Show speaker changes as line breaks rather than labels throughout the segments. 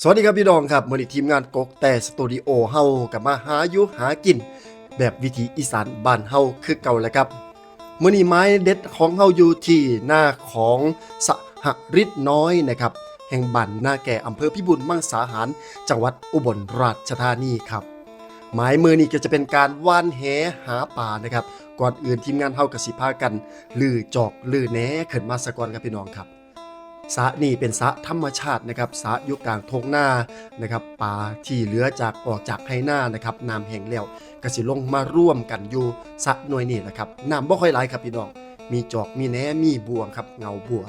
สวัสดีครับพี่น้องครับมือนี้ทีมงานกกแต่สตูดิโอเฮากับมาหาอยู่หากิน แบบวิถีอีสานบ้านเฮาคือเก่าแล้วครับมือนี้ไม้เด็ดของเฮาอยู่ที่หน้าของสหฤทธิ์น้อยนะครับ แห่งบ้านนาแก่อำเภอพิบูลมังสาหาร จังหวัดอุบลราชธานีครับ หมายมือนี้ก็จะเป็นการว่านแหหาป่านะครับ ก่อนอื่นทีมงานเฮากสิพากันลือจอกลือแหนขึ้นมาสะก่อนครับพี่น้องครับ สะนี่เป็นสะธรรมชาตินะครับสะอยู่กลางทงหน้านะครับป่าที่เหลือจากออกจากไฮหน้านะครับน้ำแห้งแล้วก็สิลงมาร่วมกันอยู่สะหน่วยนี่แหละครับน้ำบ่ค่อยไหลครับพี่น้อง มีจอกมีแหนมีบ่วงครับเงาบัว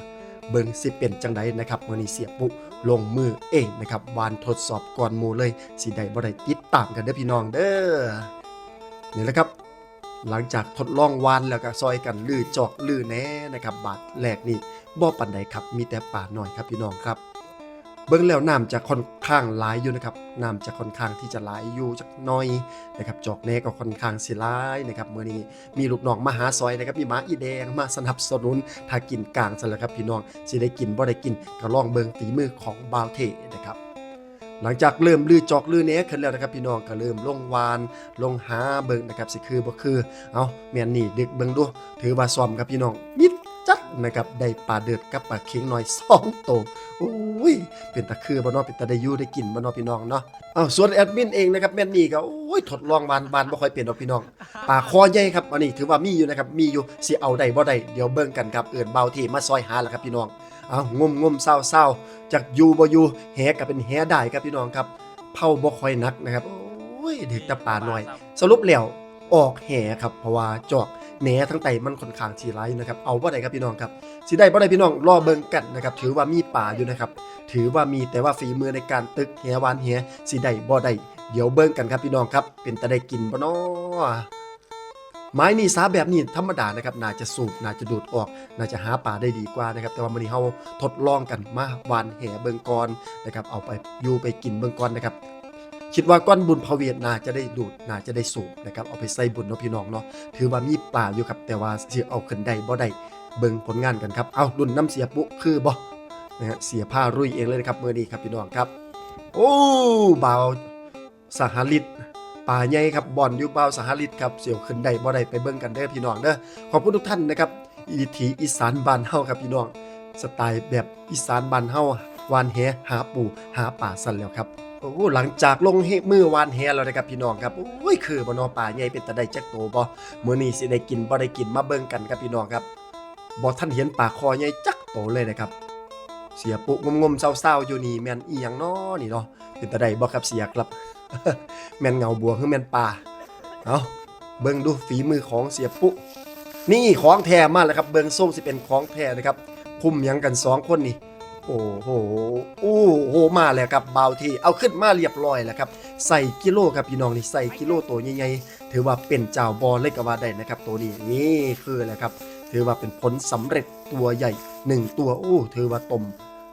เบิ่งสิเป็นจังไดนะครับมื้อนี้เสียปุลงมือเองนะครับวานทดสอบก่อนหมู่เลยสิได้บ่ได้ติดตามกันเด้อพี่น้องเด้อนี่แหละครับ หลังจากทดลองวานแล้วก็ซอยกันลือจอกลือแหนนะครับบาทแรกนี่บ่ปันใดครับ มีแต่ป่าหน่อยครับพี่น้องครับ เบิ่งแล้วน้ำจะค่อนข้างหลายอยู่นะครับน้ำจะค่อนข้างที่จะหลายอยู่จักหน้อยนะครับจอกแหนก็ค่อนข้างสิหลายนะครับมื้อนี้มีลูกน้องมาหาซอยนะครับมีหมาอีแดงมาสนับสนุนถ้ากินกลางซะแล้วครับพี่น้องสิได้กินบ่ได้กินก็ลองเบิ่งฝีมือของบาวเทนะครับ หลังจากเริ่มลือจอกลือแหนขึ้นแล้วนะครับพี่น้องก็เริ่มลงวานลงหาเบิ่งนะครับสิคือบ่คือเอาแม่นนี่ดึกเบิ่งดูถือว่าซ้อมครับพี่น้องมิดจัดนะครับได้ปลาเดือดกับปลาเค็งน้อยสองโตวโอ้ยเป็นตะคือบ่เนาะเป็นตะได้อยู่ได้กินบ่เนาะพี่น้องเนาะเอาส่วนแอดมินเองนะครับแม่นนี่ก็โอ้ยทดลองบานบานบ่ค่อยเป็นดอกพี่น้องปลาคอใหญ่ครับอันนี้ถือว่ามีอยู่นะครับมีอยู่สิเอาได้บ่ได้เดี๋ยวเบิ่งกันครับเอิ้นเบาที่มาซอยหาล้วครับพี่น้อง เอางมงมเศร้าเศร้าจากอยู่บ่อยู่แหก็เป็นแหได้ครับพี่น้องครับเผาบ่ค่อยหนักนะครับโอ้ยถึกแต่ปลาน้อย สรุปแล้วออกแห่ครับเพราะว่าจอกแหนทั้งไตมันค่อนข้างสีไรนะครับเอาบ่ได้ครับพี่น้องครับสิได้บ่ได้พี่น้องรอเบิ่งกันนะครับถือว่ามีป่าอยู่นะครับถือว่ามีแต่ว่าฝีมือในการตึกแหวานแหสิได้บ่ได้เดี๋ยวเบิ่งกันครับพี่น้องครับ เป็นตะได้กินบ่น้อ ไม้นี่ซาแบบนี้ธรรมดานะครับน่าจะสูบน่าจะดูดออกน่าจะหาป่าได้ดีกว่านะครับแต่ว่ามื้อนี้เฮาทดลองกันมาวานแหเบิงกอนนะครับเอาไปอยู่ไปกินเบิงกอนนะครับคิดว่าก้อนบุญพระเวทน่าจะได้ดูดน่าจะได้สูบนะครับเอาไปใส่บุญเนาะพี่น้องเนาะถือว่ามีป่าอยู่ครับแต่ว่าสิเอาขึ้นได้บ่ได้เบิ่งผลงานกันครับเอารุ่นน้ำเสียปุคือบ่นะฮะเสียผ้ารุ่ยเองเลยนะครับมื้อนี้ครับพี่น้องครับ โอ้บ่าวสหฤทธิ์ ป่าใหญ่ครับบ่อนอยู่บ่าวสหฤทธิ์ครับเสียวขึ้นได้บ่ได้ไปเบิ่งกันเด้อพี่น้องเด้อขอบคุณทุกท่านนะครับวิถีอีสานบ้านเฮาครับพี่น้องสไตล์แบบอีสานบ้านเฮาวานแหหาปูหาป่าสั่นแล้วครับโอ้หลังจากลงเฮมือวานแฮแล้วนะครับพี่น้องครับโอ้ยคือบ่นอป่าใหญ่เป็นตาได้จักโตบ่มื้อนี้สิได้กินบ่ได้กินมาเบิ่งกันครับพี่น้องครับบ่ทันเห็นป่าคอใหญ่จักโตเลยนะครับ เสียปุงมๆเศร้าๆอยู่นี่แม่นอีหยังน้อนี่เนาะเป็นตาได้บ่ครับเสียครับ แมนเงาบัวคือแมนป่าเอาเบิ่งดูฝีมือของเสียปุนี่ของแท้มาแล้วครับ เบิ่งส่งสิเป็นของแท้นะครับคุมยังกันสองคนนี่โอ้โหโอ้โหมาแล้วครับเบาที่เอาขึ้นมาเรียบร้อยแล้วครับใส่กิโลครับพี่น้องนี่ใส่กิโลตัวใหญ่ๆถือว่าเป็นเจ้าบอลเล็กก็ว่าได้นะครับ ตัวนี้นี่คือแหละครับ ถือว่าเป็นผลสำเร็จตัวใหญ่หนึ่งตัวโอ้ถือว่าต้ม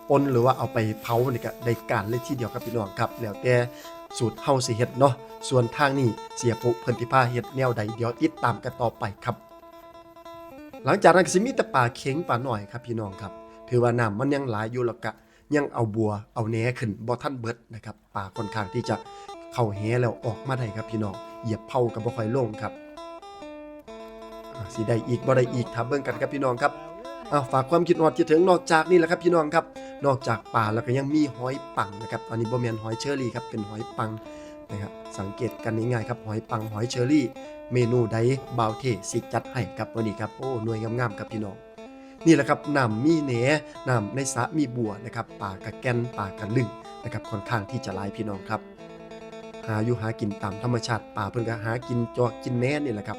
ปนหรือว่าเอาไปเผานี่ก็ได้การเลยทีเดียวครับพี่น้องครับแล้วแต่สูตรเฮาสิเฮ็ดเนาะส่วนทางนี้เสียปุเพิ่นที่พาเฮ็ดแนวใดเดี๋ยวติดตามกันต่อไปครับ หลังจากนั้นก็สิมีแต่ป่าเข็งป่าหน่อยครับพี่น้องครับถือว่าน้ำมันยังหลายอยู่แล้วก็ยังเอาบัวเอาแหนขึ้นบ่ทันเบิดนะครับป่าค่อนข้างที่จะเข้าแหแล้วออกมาได้ครับพี่น้องเหยียบเผากับบ่ค่อยลงครับ สิได้อีกบ่ได้อีกถ้าเบิ่งกันครับพี่น้องครับอาฝากความคิดฮอดคิดถึงนอกจากนี่แหละครับพี่น้องครับ นอกจากป่าแล้วก็ยังมีหอยปังนะครับตอนนี้บ่แม่นหอยเชอรี่ครับเป็นหอยปังนะครับสังเกตกันง่ายๆครับหอยปังหอยเชอรี่ เมนูใดบาวเทสิจัดให้ครับวันนี้ครับโอ้หน่วยงามๆครับพี่น้องนี่แหละครับน้ำมีแหนน้ำในสระมีบัวนะครับป่ากระแกนป่ากระลึงนะครับค่อนข้างที่จะหลายพี่น้องครับ หาอยู่หากินตามธรรมชาติป่าเพิ่นก็หากินจอกกินแหนนี่แหละครับ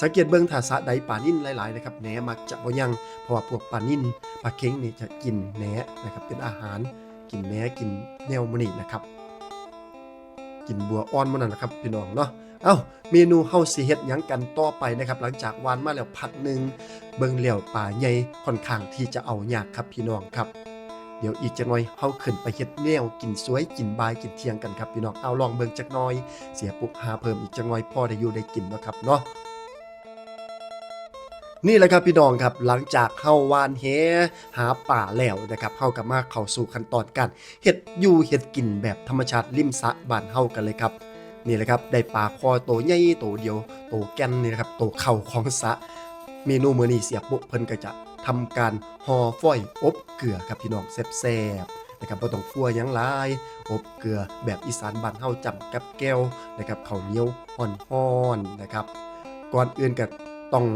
สังเกตเบิ่งถ้าสะใดป่านิ่นหลายๆนะครับแหนมักจะบ่ยังเพราะว่าพวกป่านิ่นปลาเค็งนี่จะกินแหนนะครับเป็นอาหารกินแหนกินแนวมันนี่นะครับ กินบัวอ่อนมันนั่นะครับพี่น้องเนาะเอ้าเมนูเฮาสิเฮ็ดหยังกันต่อไปนะครับหลังจากวานมาแล้วพักหนึ่งเบิ่งแล้วป่าใหญ่ค่อนข้างที่จะเอายากครับพี่น้องครับเดี๋ยวอีกจักหน่อยเฮาขึ้นไปเฮ็ดแนวกินสวยกินบายกินเที่ยงกันครับพี่น้องเอาลองเบิ่งจักหน่อย เสียปุ๊บหาเพิ่มอีกจักหน่อยพอได้อยู่ได้กินเนาะครับเนาะ นี่แหละครับพี่น้องครับหลังจากเฮาวานแหหาป่าแล้วนะครับเฮากับมาเข้าสู่ขั้นตอนการเฮ็ดอยู่เฮ็ดกินแบบธรรมชาติริมสะบ้านเฮากันเลยครับนี่แหละครับได้ปลาคอโตใหญ่โตเดียวโตแก่นนี่นะครับโตเข่าของสะเมนูมื้อนี้เสียปุ๊เพิ่นก็จะทำการห่อฝอยอบเกลือครับพี่น้องแซ่บๆนะครับบ่ต้องกลัวหยังหลายอบเกลือแบบอีสานบ้านเฮาจำกับแก้วนะครับข้าวเหนียวฮ้อนๆนะครับก่อนอื่นก็ต้อง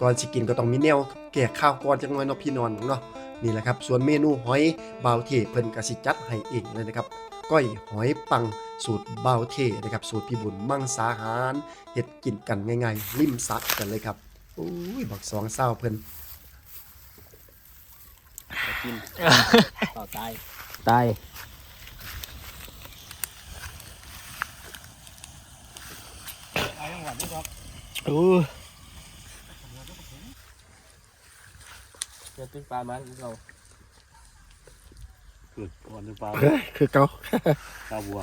ก่อนสิกินก็ต้องมีแนวแก่ข้าวก่อนจังน้อยเนาะพี่นอนเนาะนี่แหละครับส่วนเมนูหอยบาวเทเพิ่นก็สิจัดให้เองเลยนะครับก้อยหอยปังสูตรบาวเทนะครับสูตรพี่บุญมั่งสาหารเฮ็ดกินกันง่ายๆริมสระกันเลยครับโอ้ยบักสองเศร้าเพิ่น
กินต่อตาย
ตาย
ตายจังหวัดนี่ครับ
โอ้
จอตึ้งปลามันเรา
เกิดก่อนหรือเปล่า
คือเก่า
ข้าวบัว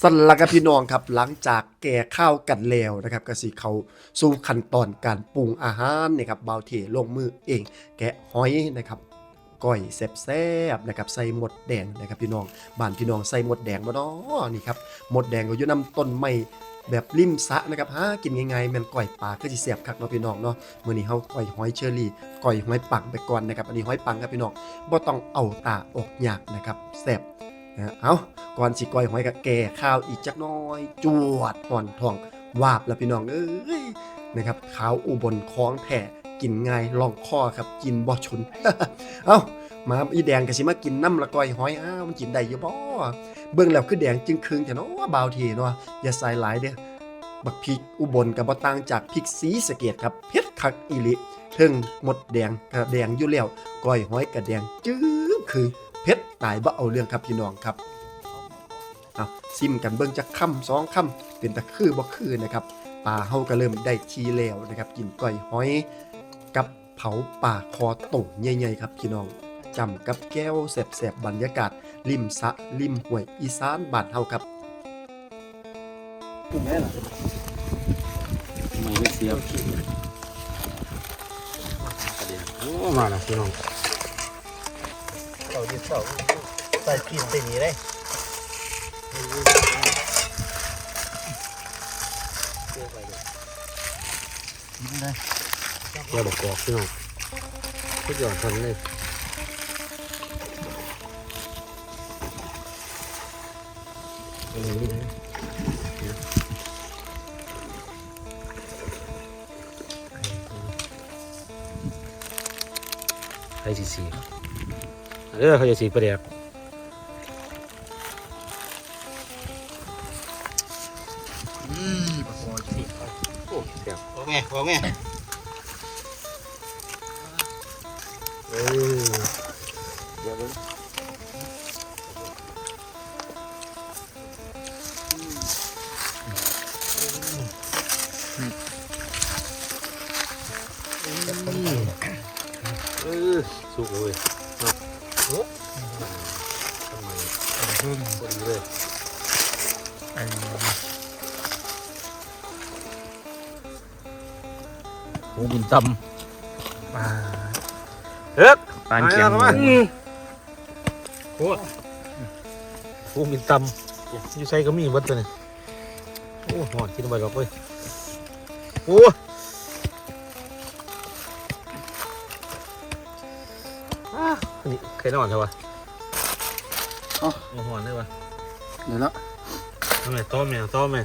สั่นละครับพี่น้องครับหลังจากแก่ข้าวกันแล้วนะครับก็สิเขาสู่ขั้นตอนการปรุงอาหารนะครับบาวเทลงมือเอง แกะหอยนะครับ ก้อยแซ่บๆนะครับใส่หมดแดงนะครับพี่น้องบ้านพี่น้องใส่หมดแดงบ่เนาะนี่ครับหมดแดงก็อยู่นํต้นไม้แบบริมสะนะครับหากินง่ายๆแม่นก้อยปลาคือสิแซ่บคักเนาะพี่น้องเนาะมื้อนี้เฮาก้อยหอยเชอรี่ก้อยหอยปังไปก่อนนะครับอันนี้หอยปังครับพี่น้องบ่ต้องเอาตาออกยากนะครับแซ่บนะเอาก่อนสิก้อยหอยก็แก่ข้าวอีกจักน้อย จวดห่อนทองวาบแล้วพี่น้องเอ้ยนะครับขาวอุบลคล้องแผ่ กินง่ายลองคอครับกินบ่ชน เอ้ามาอีแดงก็สิมากินน้ำละกอยหอยอ้าวมันกินได้อยู่บ่เบิ่งแล้วคือแดงจึงครึงแต่เนาะบาวทีเนาะอย่าใส่หลายเด้อบักพริกอุบลก็บบ่ต่างจากพริกสีสะเกดครับเผ็ดคักอีหลิเทิงหมดแดงก็แดงอยู่แล้วก้อยหอยก็แดงจึ้งคือเผ็ดตายบ่เอาเรื่องครับพี่น้องครับเอาซิมกันเบิ่งจักคำสองคำเป็นตะคือบ่คือนะครับปลาเฮาก็เริ่มได้ทีแล้วนะครับ กินก้อยหอย กับเผาป่าคอโต่งใหญ่ๆครับพี่น้องจำกับแก้วแสบๆบรรยากาศ ริมสระริมห้วยอีสานบ้านเฮาครับ
ไม่ไม่เสียบโอ้มาแล้วพี่น้อง
เสาดิเสาใส่กินใส่นี้เลย
เดี๋ย วบอกกอกพี่น้องทุกอย่างทันเลยอันนี้นะใครสีสีเออเขาจะสีประเดี๋ยวโอ้เดี๋ยว
โอ้แม่โอ้แม่
เออเดี๋ยวเบิ่งเอ สุกเลยเนาะโอ้ทำไมพอดีเลย
โอ้บุญต
มา เอ๊ะำ
ปานเขียง
มามาโอ้โหมีตำอยู่ใส่ก็มีเบัดตัวนี้โอ้หอนกินไปหรอกเว้ยโอ้อ้าวอันนี้ใครนอนใช่ปะอ๋อมาหอนได้ปะ
เดี๋ยวละ
ทำไมต้มแม่ต้มแม่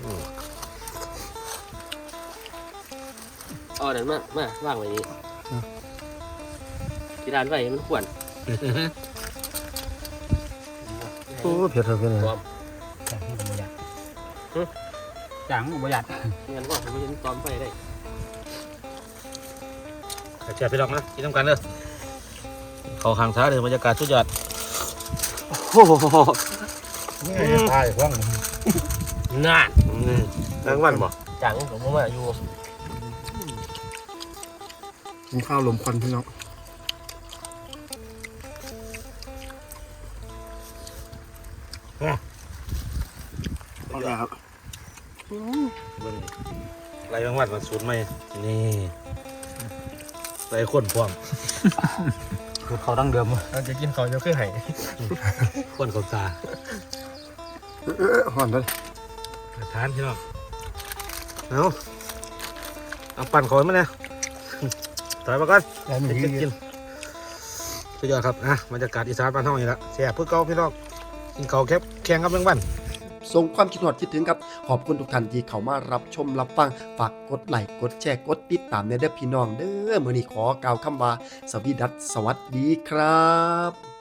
โอ้
เอาเดี๋ยวมามาว่างไว้นี้ ที่ร้านไว้มันขวน
โหเผ็ดเผ็ดเผ็ด
ตอม
จังบ่หยัด
งั้นว่าผมไม่เห็นตอมไฟได้
กระเจี๊ยบไปลองนะกินน้ำกันเด้อเขาหางท้าเลยบรรยากาศสุดยอดโอ้โห
นี่ตายว่าง
น่า
แรงวันบ่
จังผมว่าอยู่
กินข้าวลมควันพี่น้อง
ครับ
เบิ่งไรบางวันมันสูตรใหม่นี่ไรคนพร้อม
สูตรเขาดั้งเดิม
เราจะกินของจะคือไห่
คนเขาตา
เออเออหอนเลย
ทานพี่น้องเอาเอาปั่นเขาไว้มาเนี่ยถอยมาก่อน
แล้วมี
กินกินสุดยอดครับอะบรรยากาศอีสานบ้านเฮานี่ละแซ่บเพื่อเก่าพี่น้องกินเขาวแคบแข่งกับแมงวัน
ส่งความคิดหอดคิดถึงครับ ขอบคุณทุกท่านที่เข้ามารับชมรับฟัง ฝากกดไลค์กดแชร์กดติดตามในเด้อพี่น้องเด้อมื้อนี้ขอกล่าวคำว่า สวีดัสสวัสดีครับ